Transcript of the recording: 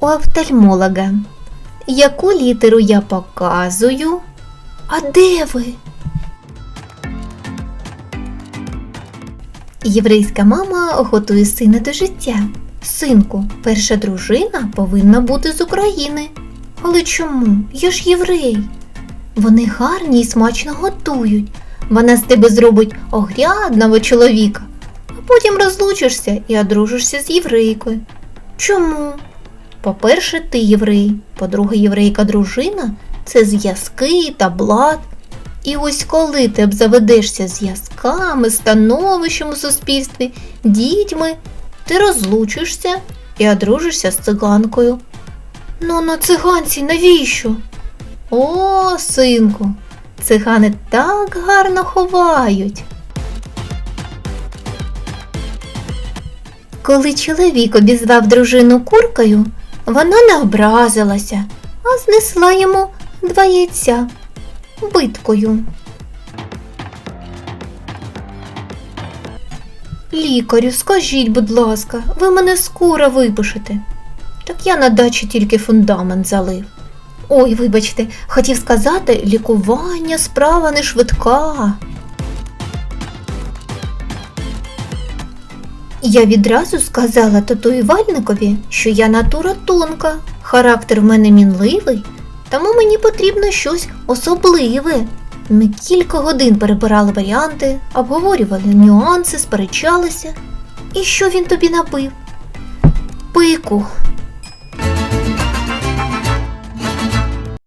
у офтальмолога. Яку літеру я показую? А де ви? Єврейська мама готує сина до життя. Синку, перша дружина повинна бути з України. Але чому? Я ж єврей. Вони гарні і смачно готують. Вона з тебе зробить огрядного чоловіка, а потім розлучишся і одружишся з єврейкою. Чому? По-перше, ти єврей, по-друге, єврейка дружина це зв'язки та блат. І ось коли ти обзаведешся зв'язками, становищем у суспільстві, дітьми, ти розлучишся і одружишся з циганкою. Ну на циганці навіщо? О, синку, цигани так гарно ховають. Коли чоловік обізвав дружину куркою, вона не образилася, а знесла йому два яйця биткою. Лікарю, скажіть, будь ласка, ви мене скоро випишете. Так я на дачі тільки фундамент залив. Ой, вибачте, хотів сказати, лікування справа не швидка. Я відразу сказала татуювальникові, що я натура тонка, характер в мене мінливий, тому мені потрібно щось особливе. Ми кілька годин перебирали варіанти, обговорювали нюанси, сперечалися. І що він тобі набив? Пику,